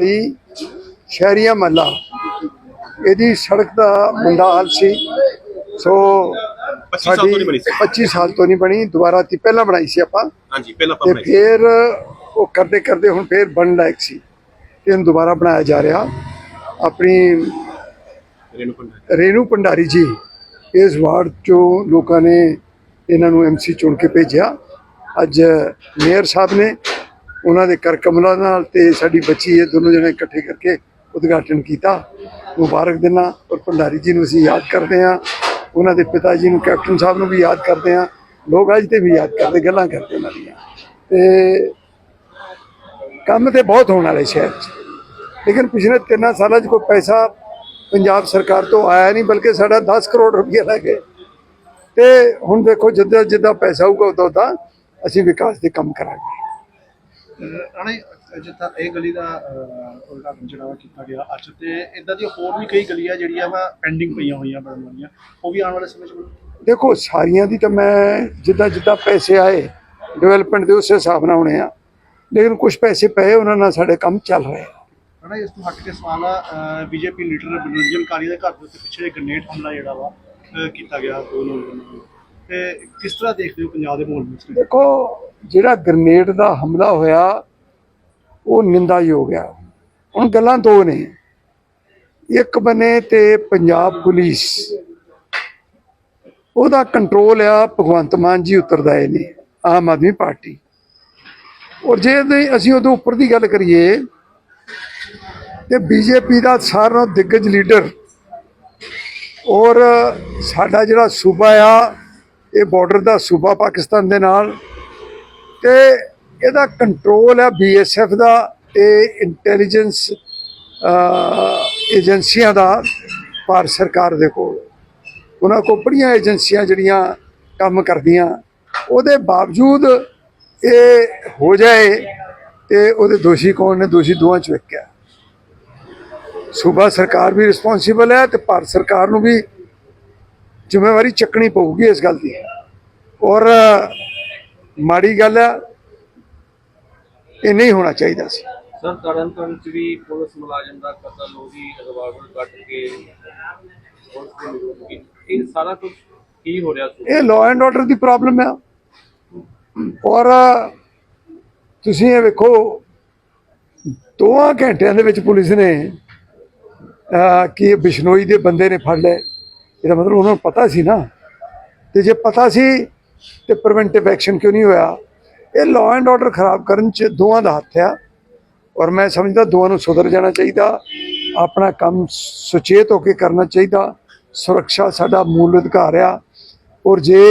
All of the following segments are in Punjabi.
ਦੀ ਸ਼ਹਿਰੀਆ ਮਹੱਲਾ ਇਹਦੀ ਸੜਕ ਦਾ ਮੁੰਡਾ ਹਾਲ ਸੀ। ਸੋ 25 ਸਾਲ ਤੋਂ ਨਹੀਂ ਬਣੀ ਸੀ। 25 ਸਾਲ ਤੋਂ ਨਹੀਂ ਬਣੀ। ਦੁਬਾਰਾ ਤੀ ਪਹਿਲਾਂ ਬਣਾਈ ਸੀ ਆਪਾਂ। ਹਾਂਜੀ ਪਹਿਲਾਂ ਤੇ ਆਪਾਂ ਬਣਾਈ ਫਿਰ ਉਹ ਕਰਦੇ ਕਰਦੇ ਹੁਣ ਫਿਰ ਬਣਨ ਲਾਇਕ ਸੀ। ਤੇ ਇਹਨੂੰ ਦੁਬਾਰਾ ਬਣਾਇਆ ਜਾ ਰਿਹਾ। ਆਪਣੀ ਰੇਨੂ ਭੰਡਾਰੀ। ਜੀ ਇਸ ਵਾਰਡ ਚੋਂ ਲੋਕਾਂ ਨੇ ਇਹਨਾਂ ਨੂੰ ਐਮਸੀ ਚੁਣ ਕੇ ਭੇਜਿਆ। ਅੱਜ ਮੇਅਰ ਸਾਹਿਬ ਨੇ ਉਹਨਾਂ ਦੇ ਕਰ ਕਮਲਾ ਨਾਲ ਤੇ ਸਾਡੀ ਬੱਚੀ ਇਹ ਦੋਨੋਂ ਜਣੇ ਇਕੱਠੇ ਕਰਕੇ ਉਦਘਾਟਨ ਕੀਤਾ। ਮੁਬਾਰਕ ਦਿਨਾ ਔਰ ਭੰਡਾਰੀ ਜੀ ਨੂੰ ਅਸੀਂ ਯਾਦ ਕਰਦੇ ਹਾਂ। ਉਹਨਾਂ ਦੇ ਪਿਤਾ ਜੀ ਨੂੰ, ਕੈਪਟਨ ਸਾਹਿਬ ਨੂੰ ਵੀ ਯਾਦ ਕਰਦੇ ਹਾਂ। ਲੋਕ ਅੱਜ ਤੇ ਵੀ ਯਾਦ ਕਰਦੇ, ਗੱਲਾਂ ਕਰਦੇ ਉਹਨਾਂ ਦੀਆਂ। ਤੇ ਕੰਮ ਤੇ ਬਹੁਤ ਹੋਣ ਵਾਲੇ ਸ਼ਹਿਰ 'ਚ। ਲੇਕਿਨ ਪਿਛਲੇ ਤਿੰਨਾਂ ਸਾਲਾਂ 'ਚ ਕੋਈ ਪੈਸਾ ਪੰਜਾਬ ਸਰਕਾਰ ਤੋਂ ਆਇਆ ਨਹੀਂ, ਬਲਕਿ ਸਾਡਾ 10 ਕਰੋੜ ਰੁਪਏ ਲੱਗ ਗਏ ਤੇ ਹੁਣ ਦੇਖੋ ਜਿੱਦਾਂ ਜਿੱਦਾਂ ਪੈਸਾ ਆਊਗਾ ਉਦੋਂ ਉਦਾਂ ਅਸੀਂ ਵਿਕਾਸ ਦੇ ਕੰਮ ਕਰਾਂਗੇ। ਰਾਣੇ ਜਿੱਦਾਂ ਇਹ ਗਲੀ ਦਾ ਉਦਘਾਟਨ ਜਿਹੜਾ ਕੀਤਾ ਗਿਆ ਅੱਜ ਤੇ ਇਦਾਂ ਦੀਆਂ ਹੋਰ ਵੀ ਕਈ ਗਲੀਆਂ ਜਿਹੜੀਆਂ ਵਾ ਪੈਂਡਿੰਗ ਪਈਆਂ ਹੋਈਆਂ ਬਣਨ ਵਾਲੀਆਂ ਉਹ ਵੀ ਆਉਣ ਵਾਲੇ ਸਮੇਂ 'ਚ ਦੇਖੋ ਸਾਰੀਆਂ ਦੀ ਤਾਂ ਮੈਂ ਜਿੱਦਾਂ ਜਿੱਦਾਂ ਪੈਸੇ ਆਏ ਡਿਵੈਲਪਮੈਂਟ ਦੇ ਉਸ ਹਿਸਾਬ ਨਾਲ ਹੋਣੇ ਆ। ਲੇਕਿਨ ਕੁਝ ਪੈਸੇ ਪਏ ਉਹਨਾਂ ਨਾਲ ਸਾਡੇ ਕੰਮ ਚੱਲ ਰਹੇ ਆ। ਰਾਣਾ ਇਸ ਤੋਂ ਹੱਟ ਕੇ ਸਵਾਲ ਆ ਬੀਜੇਪੀ ਲੀਡਰ ਬਲਵਿੰਦਰ ਕਾਲੀ ਦੇ ਘਰ ਦੇ ਉੱਤੇ ਪਿੱਛੇ ਗ੍ਰਨੇਡ ਹਮਲਾ ਜਿਹੜਾ ਵਾ ਕੀਤਾ ਗਿਆ ਦੋ ਨੌਜਵਾਨਾਂ ਵੱਲੋਂ ਤੇ ਕਿਸ ਤਰ੍ਹਾਂ ਦੇਖਦੇ ਹੋ ਪੰਜਾਬ ਦੇ ਮਾਹੌਲ ਵਿੱਚ? ਦੇਖੋ, ਜਿਹੜਾ ਗ੍ਰਨੇਡ ਦਾ ਹਮਲਾ ਹੋਇਆ, ਉਹ ਨਿੰਦਾਯੋਗ ਆ। ਹੁਣ ਗੱਲਾਂ ਦੋ ਨੇ। ਇੱਕ ਬਨੇ ਤੇ ਪੰਜਾਬ ਪੁਲਿਸ। ਉਹਦਾ ਕੰਟਰੋਲ ਆ, ਭਗਵੰਤ ਮਾਨ ਜੀ ਉਤਰਦਾ ਉਤਰਦਾਏ ਨੇ, ਆਮ ਆਦਮੀ ਪਾਰਟੀ। ਔਰ ਜੇ ਅਸੀਂ ਉਹਦੇ ਉੱਪਰ ਦੀ ਗੱਲ ਕਰੀਏ, ਤੇ ਬੀਜੇਪੀ ਦਾ ਸਾਰਾ ਨਾਲੋਂ ਦਿੱਗਜ ਲੀਡਰ ਔਰ ਸਾਡਾ ਜਿਹੜਾ ਸੂਬਾ ਆ ਇਹ ਬਾਰਡਰ ਦਾ ਸੂਬਾ ਪਾਕਿਸਤਾਨ ਦੇ ਨਾਲ ਤੇ ਇਹਦਾ ਕੰਟਰੋਲ ਹੈ ਬੀਐਸਐਫ ਦਾ ਤੇ ਇੰਟੈਲੀਜੈਂਸ ਏਜੰਸੀਆਂ ਦਾ ਭਾਰਤ ਸਰਕਾਰ ਦੇ ਕੋਲ। ਉਹਨਾਂ ਕੋਲ ਬੜੀਆਂ ਏਜੰਸੀਆਂ ਜਿਹੜੀਆਂ ਕੰਮ ਕਰਦੀਆਂ। ਉਹਦੇ ਬਾਵਜੂਦ ਇਹ ਹੋ ਜਾਏ ਤੇ ਉਹਦੇ ਦੋਸ਼ੀ ਕੌਣ ਨੇ? ਦੋਸ਼ੀ ਦੋਵਾਂ ਚ ਵੇਖਿਆ ਸੂਬਾ ਸਰਕਾਰ ਵੀ ਰਿਸਪੌਂਸਿਬਲ ਹੈ ਤੇ ਭਾਰਤ ਸਰਕਾਰ ਨੂੰ ਵੀ ਜ਼ਿੰਮੇਵਾਰੀ ਚੱਕਣੀ ਪਊਗੀ ਇਸ ਗੱਲ ਦੀ। ਔਰ ਮਾੜੀ ਗੱਲ ਹੈ ਇਹ ਨਹੀਂ ਹੋਣਾ ਚਾਹੀਦਾ ਸੀ। ਸਰ ਤਰਨਤਾਰਨ ਚ ਵੀ ਪੁਲਿਸ ਮੁਲਾਜ਼ਮ ਦਾ ਕਤਲ ਹੋ ਗਈ ਰਿਵਾਲਵਰ ਕੱਢ ਕੇ ਇਹ ਸਾਰਾ ਕੁਝ ਕੀ ਹੋ ਰਿਹਾ ਸੀ? ਇਹ ਲਾਅ ਐਂਡ ਆਰਡਰ ਦੀ ਪ੍ਰੋਬਲਮ ਹੈ ਔਰ ਤੁਸੀਂ ਇਹ ਵੇਖੋ ਦੋਆਂ ਘੰਟਿਆਂ ਦੇ ਵਿੱਚ ਪੁਲਿਸ ਨੇ ਕਿ ਬਿਸ਼ਨੋਈ ਦੇ ਬੰਦੇ ਨੇ ਫੜ ਲਏ। ਇਹਦਾ ਮਤਲਬ ਉਹਨਾਂ ਨੂੰ ਪਤਾ ਸੀ ਨਾ। ਤੇ ਜੇ ਪਤਾ ਸੀ ਤੇ ਪ੍ਰੀਵੈਂਟਿਵ ਐਕਸ਼ਨ ਕਿਉਂ ਨਹੀਂ ਹੋਇਆ? ਇਹ ਲਾਅ ਐਂਡ ਆਰਡਰ ਖਰਾਬ ਕਰਨ ਚ ਦੋਵਾਂ ਦਾ ਹੱਥ ਆ। ਔਰ ਮੈਂ ਸਮਝਦਾ ਦੋਵਾਂ ਨੂੰ ਸੁਧਰ ਜਾਣਾ ਚਾਹੀਦਾ ਆਪਣਾ ਕੰਮ ਸੁਚੇਤ ਹੋ ਕੇ ਕਰਨਾ ਚਾਹੀਦਾ ਸੁਰੱਖਿਆ ਸਾਡਾ ਮੂਲ ਅਧਿਕਾਰ ਆ। ਔਰ ਜੇ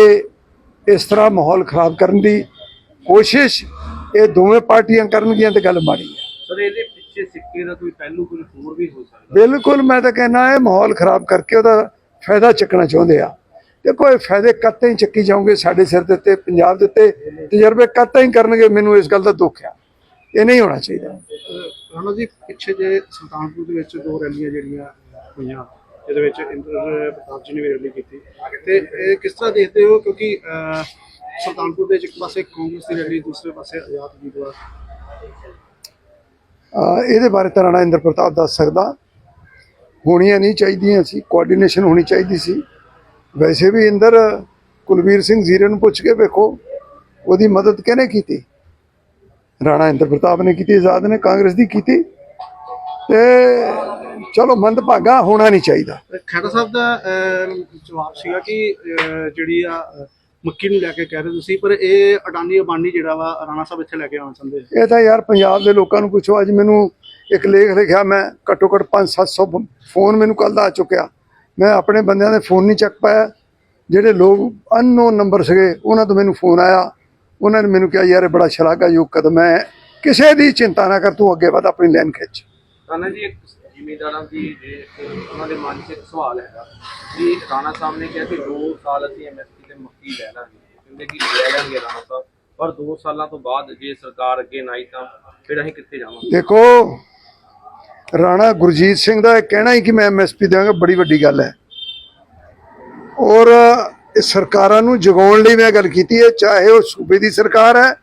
ਇਸ ਤਰ੍ਹਾਂ ਮਾਹੌਲ ਖਰਾਬ ਕਰਨ ਦੀ ਕੋਸ਼ਿਸ਼ ਇਹ ਦੋਵੇਂ ਪਾਰਟੀਆਂ ਕਰਨਗੀਆਂ ਤੇ ਗੱਲ ਮਾੜੀ ਹੈ ਸਰ ਇਹਦੇ ਪਿੱਛੇ ਸਿੱਕੇ ਦਾ ਕੋਈ ਪਹਿਲੂ ਕੋਈ ਹੋਰ ਵੀ ਹੋ ਸਕਦਾ? ਬਿਲਕੁਲ ਮੈਂ ਤਾਂ ਕਹਿੰਦਾ ਇਹ ਮਾਹੌਲ ਖਰਾਬ ਕਰਕੇ ਉਹਦਾ ਫਾਇਦਾ ਚੱਕਣਾ ਚਾਹੁੰਦੇ ਆ। ਦੇਖੋ ਇਹ ਫਾਇਦੇ ਕੱਤੇ ਹੀ ਚੱਕੀ ਜਾਓਗੇ ਸਾਡੇ ਸਿਰ ਦੇ ਉੱਤੇ ਪੰਜਾਬ ਦੇ ਉੱਤੇ। ਤਜਰਬੇ ਕੱਤੇ ਹੀ ਕਰਨਗੇ ਮੈਨੂੰ ਇਸ ਗੱਲ ਦਾ ਦੁੱਖ ਆ। ਇਹ ਨਹੀਂ ਹੋਣਾ ਚਾਹੀਦਾ। ਰਾਣਾ ਜੀ ਪਿੱਛੇ ਜੇ ਸੁਲਤਾਨਪੁਰ ਦੇ ਵਿੱਚ ਦੋ ਰੈਲੀਆਂ ਜਿਹੜੀਆਂ ਹੋਈਆਂ ਜਿਹਦੇ ਵਿੱਚ ਇੰਦਰ ਪ੍ਰਤਾਪ ਜੀ ਨੇ ਵੀ ਰੈਲੀ ਕੀਤੀ। ਤੇ ਇਹ ਕਿਸ ਤਰ੍ਹਾਂ ਦੇਖਦੇ ਹੋ? ਕਿਉਂਕਿ ਸੁਲਤਾਨਪੁਰ ਦੇ ਇੱਕ ਪਾਸੇ ਕਾਂਗਰਸ ਦੀ ਰੈਲੀ ਦੂਸਰੇ ਪਾਸੇ ਆਜ਼ਾਦ ਉਮੀਦਵਾਰ। ਇਹਦੇ ਬਾਰੇ ਤਾਂ ਰਾਣਾ ਇੰਦਰ ਪ੍ਰਤਾਪ ਦੱਸ ਸਕਦਾ। ਹੋਣੀਆਂ ਨਹੀਂ ਚਾਹੀਦੀਆਂ ਸੀ ਕੋਆਰਡੀਨੇਸ਼ਨ ਹੋਣੀ ਚਾਹੀਦੀ ਸੀ। ਵੈਸੇ ਵੀ ਇੰਦਰ, ਕੁਲਵੀਰ ਸਿੰਘ ਜ਼ੀਰੇ ਨੂੰ ਪੁੱਛ ਕੇ ਵੇਖੋ, ਉਹਦੀ ਮਦਦ ਕਿਹਨੇ ਕੀਤੀ? ਰਾਣਾ ਇੰਦਰ ਪ੍ਰਤਾਪ ਨੇ ਕੀਤੀ, ਆਜ਼ਾਦ ਨੇ ਕਾਂਗਰਸ ਦੀ ਕੀਤੀ। ਤੇ ਚਲੋ, ਮੰਦਭਾਗਾ ਹੋਣਾ ਨਹੀਂ ਚਾਹੀਦਾ। ਖੈਰਾ ਸਾਹਿਬ ਦਾ ਜਵਾਬ ਸੀਗਾ ਕਿ ਜਿਹੜੀ ਆ ਮੱਕੀ ਨੂੰ ਲੈ ਕੇ ਕਹਿ ਰਹੇ ਤੁਸੀਂ ਪਰ ਇਹ ਅਡਾਨੀ ਅਬਾਨੀ ਜਿਹੜਾ ਵਾ ਰਾਣਾ ਸਾਹਿਬ ਇੱਥੇ ਲੈ ਕੇ ਆਉਣਾ ਚਾਹੁੰਦੇ ਇਹ ਤਾਂ ਯਾਰ ਪੰਜਾਬ ਦੇ ਲੋਕਾਂ ਨੂੰ ਪੁੱਛੋ ਅੱਜ ਮੈਨੂੰ ਇੱਕ ਲੇਖ ਲਿਖਿਆ ਮੈਂ ਘੱਟੋ ਘੱਟ 5-700 ਫੋਨ ਮੈਨੂੰ ਕੱਲ ਦਾ ਆ ਚੁੱਕਿਆ। ਮੈਂ ਆਪਣੇ ਬੰਦਿਆਂ ਦੇ ਫੋਨ ਨਹੀਂ ਚੱਕ ਪਾਇਆ। ਜਿਹੜੇ ਲੋਕ ਅਨਨੋਨ ਨੰਬਰ ਸੀਗੇ ਉਹਨਾਂ ਤੋਂ ਮੈਨੂੰ ਫੋਨ ਆਇਆ। ਉਹਨਾਂ ਨੇ ਮੈਨੂੰ ਕਿਹਾ ਯਾਰ ਇਹ ਬੜਾ ਸ਼ਲਾਘਾਯੋਗ ਕਦਮ ਹੈ। ਕਿਸੇ ਦੀ ਚਿੰਤਾ ਨਾ ਕਰ ਤੂੰ ਅੱਗੇ ਵਧ ਆਪਣੀ ਲਾਈਨ ਖਿੱਚ। ਰਾਣਾ ਜੀ ਇੱਕ ਜ਼ਿਮੀਂਦਾਰਾਂ ਦੀ ਜੇ ਉਹਨਾਂ ਦੇ ਮਨ 'ਚ ਇੱਕ ਸਵਾਲ ਹੈਗਾ ਕਿ ਰਾਣਾ ਸਾਹਿਬ ਨੇ ਕਿਹਾ ਕਿ 2 ਸਾਲ ਅਸੀਂ ਐਮਐਸਪੀ ਤੇ ਮੱਕੀ ਲੈ ਲਾਂਗੇ। ਕਹਿੰਦੇ ਕਿ ਲੈ ਲੈਣਗੇ ਰਾਣਾ ਸਾਹਿਬ, ਪਰ 2 ਸਾਲਾਂ ਤੋਂ ਬਾਅਦ ਜੇ ਸਰਕਾਰ ਅੱਗੇ ਨਾ ਆਈ ਤਾਂ ਫਿਰ ਅਸੀਂ ਕਿੱਥੇ ਜਾਵਾਂਗੇ? ਦੇਖੋ, ਰਾਣਾ ਗੁਰਜੀਤ ਸਿੰਘ ਦਾ ਇਹ ਕਹਿਣਾ ਹੀ ਕਿ ਮੈਂ ਐਮਐਸਪੀ ਦੇਵਾਂਗਾ, ਬੜੀ ਵੱਡੀ ਗੱਲ ਹੈ। ਔਰ ਸਰਕਾਰਾਂ ਨੂੰ ਜਗਾਉਣ ਲਈ ਮੈਂ ਗੱਲ ਕੀਤੀ ਹੈ, ਚਾਹੇ ਉਹ ਸੂਬੇ ਦੀ ਸਰਕਾਰ ਹੈ,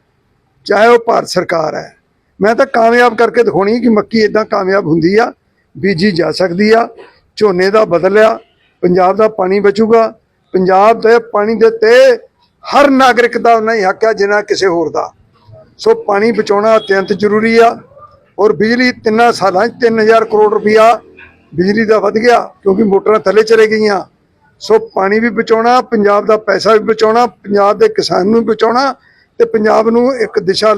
ਚਾਹੇ ਉਹ ਭਾਰਤ ਸਰਕਾਰ ਹੈ। ਮੈਂ ਤਾਂ ਕਾਮਯਾਬ ਕਰਕੇ ਦਿਖਾਉਣੀ ਕਿ ਮੱਕੀ ਇਦਾਂ ਕਾਮਯਾਬ ਹੁੰਦੀ ਆ। ਬੀਜੀ ਜਾ ਸਕਦੀ ਆ। ਝੋਨੇ ਦਾ ਬਦਲਿਆ, ਪੰਜਾਬ ਦਾ ਪਾਣੀ ਬਚੂਗਾ। ਪੰਜਾਬ ਦੇ ਪਾਣੀ ਦੇ ਤੇ ਹਰ ਨਾਗਰਿਕ ਦਾ ਉਹਨਾਂ ਹੀ ਹੱਕ ਆ, ਜਿੰਨਾ ਕਿਸੇ ਹੋਰ ਦਾ। ਸੋ ਪਾਣੀ ਬਚਾਉਣਾ ਅਤਿਅੰਤ ਜ਼ਰੂਰੀ ਆ ਔਰ ਬਿਜਲੀ ਤਿੰਨਾਂ ਸਾਲਾਂ 'ਚ 3000 ਕਰੋੜ ਰੁਪਇਆ ਬਿਜਲੀ ਦਾ ਵਧ ਗਿਆ ਕਿਉਂਕਿ ਮੋਟਰਾਂ ਥੱਲੇ ਚਲੇ ਗਈਆਂ। ਸੋ ਪਾਣੀ ਵੀ ਬਚਾਉਣਾ, ਪੰਜਾਬ ਦਾ ਪੈਸਾ ਵੀ ਬਚਾਉਣਾ, ਪੰਜਾਬ ਦੇ ਕਿਸਾਨ ਨੂੰ ਵੀ ਬਚਾਉਣਾ ਤੇ ਪੰਜਾਬ ਨੂੰ ਇੱਕ ਦਿਸ਼ਾ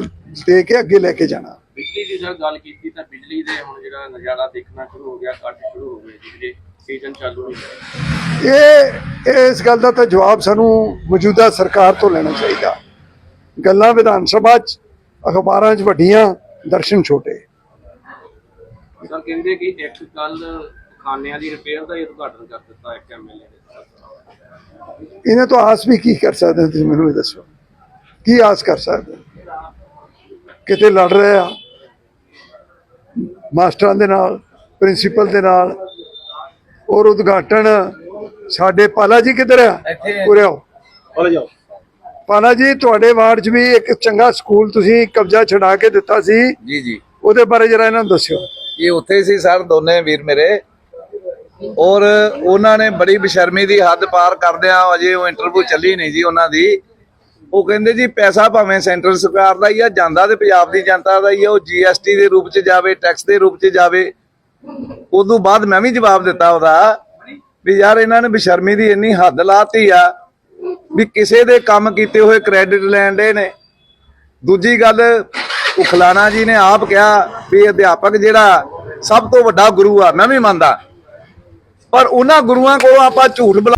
ਦੇ ਕੇ ਅੱਗੇ ਲੈ ਕੇ ਜਾਣਾ। ਬਿਜਲੀ ਦੀ ਜਦ ਗੱਲ ਕੀਤੀ ਤਾਂ ਬਿਜਲੀ ਦੇ ਹੁਣ ਜਿਹੜਾ ਨਜ਼ਾਰਾ ਦੇਖਣਾ ਸ਼ੁਰੂ ਹੋ ਗਿਆ ਕੱਟ ਸ਼ੁਰੂ ਹੋ ਗਏ ਜਿਹੜੇ ਸੀਜ਼ਨ ਚਾਲੂ ਹੋ ਗਿਆ ਇਹ ਇਹ ਇਸ ਗੱਲ ਦਾ ਤਾਂ ਜਵਾਬ ਸਾਨੂੰ ਮੌਜੂਦਾ ਸਰਕਾਰ ਤੋਂ ਲੈਣਾ ਚਾਹੀਦਾ। ਗੱਲਾਂ ਵਿਧਾਨ ਸਭਾ 'ਚ ਅਖਬਾਰਾਂ 'ਚ ਵੱਡੀਆਂ ਦਰਸ਼ਨ ਛੋਟੇ। ਸਰ ਕਹਿੰਦੇ ਕਿ ਇੱਕ ਕੱਲ ਖਾਨਿਆਂ ਦੀ ਰਿਪੇਅਰ ਦਾ ਹੀ ਉਦਘਾਟਨ ਕਰ ਦਿੱਤਾ ਇੱਕ ਐਮਐਲਏ ਨੇ। ਇਹਨਾਂ ਤੋਂ ਆਸ ਵੀ ਕੀ ਕਰ ਸਕਦੇ ਤੁਸੀਂ ਮੈਨੂੰ ਇਹ ਦੱਸੋ? ਕੀ ਆਸ ਕਰ ਸਕਦੇ? ਕਿਤੇ ਲੜ ਰਹੇ ਆ? ਮਾਸਟਰਾਂ ਦੇ ਨਾਲ ਪ੍ਰਿੰਸੀਪਲ ਦੇ ਨਾਲ ਔਰ ਉਦਘਾਟਨ ਸਾਡੇ ਪਾਲਾ ਜੀ ਕਿੱਧਰ ਆ? ਉਰੇ ਆਓ। ਚਲੇ ਜਾਓ। ਪਾਲਾ ਜੀ ਤੁਹਾਡੇ ਵਾਰਡ 'ਚ ਵੀ ਇੱਕ ਚੰਗਾ ਸਕੂਲ ਤੁਸੀਂ ਕਬਜ਼ਾ ਛਡਾ ਕੇ ਦਿੱਤਾ ਸੀ। ਜੀ ਜੀ। ਉਹਦੇ ਬਾਰੇ ਜਰਾ ਇਹਨਾਂ ਨੂੰ ਦੱਸਿਓ। ਇਹ ਉੱਥੇ ਸੀ ਸਰ ਦੋਨੇ ਵੀਰ ਮੇਰੇ। ਔਰ ਉਹਨਾਂ ਨੇ ਬੜੀ ਬੇਸ਼ਰਮੀ ਦੀ ਹੱਦ ਪਾਰ ਕਰਦਿਆਂ ਅਜੇ ਉਹ ਇੰਟਰਵਿਊ ਚੱਲੀ ਨਹੀਂ ਜੀ ਉਹਨਾਂ ਦੀ। ਉਹ ਕਹਿੰਦੇ ਜੀ ਪੈਸਾ ਭਾਵੇਂ ਸੈਂਟਰਲ ਸਰਕਾਰ ਦਾ ਹੀ ਆ, ਜਾਂਦਾ ਤੇ ਪੰਜਾਬ ਦੀ ਜਨਤਾ ਦਾ ਹੀ ਆ, ਉਹ ਜੀਐਸਟੀ ਦੇ ਰੂਪ 'ਚ ਜਾਵੇ ਟੈਕਸ ਦੇ ਰੂਪ 'ਚ ਜਾਵੇ। ਉਦੋਂ ਬਾਅਦ ਮੈਂ ਵੀ ਜਵਾਬ ਦਿੱਤਾ ਉਹਦਾ ਵੀ ਯਾਰ ਇਹਨਾਂ ਨੇ ਬੇਸ਼ਰਮੀ ਦੀ ਇੰਨੀ ਹੱਦ ਲਾਤੀ ਆ ਵੀ ਕਿਸੇ ਦੇ ਕੰਮ ਕੀਤੇ ਹੋਏ ਕ੍ਰੈਡਿਟ ਲੈਣ ਦੇ ਨੇ। ਦੂਜੀ ਗੱਲ ਉਖਲਾਣਾ ਜੀ ਨੇ ਆਪ ਕਿਹਾ ਵੀ ਅਧਿਆਪਕ ਜਿਹੜਾ ਸਭ ਤੋਂ ਵੱਡਾ ਗੁਰੂ ਆ, ਮੈਂ ਵੀ ਮੰਨਦਾ। ਪਰ ਉਹਨਾਂ ਗੁਰੂਆਂ ਕੋਲ ਆਪਾਂ ਝੂਠ ਬੁਲਾ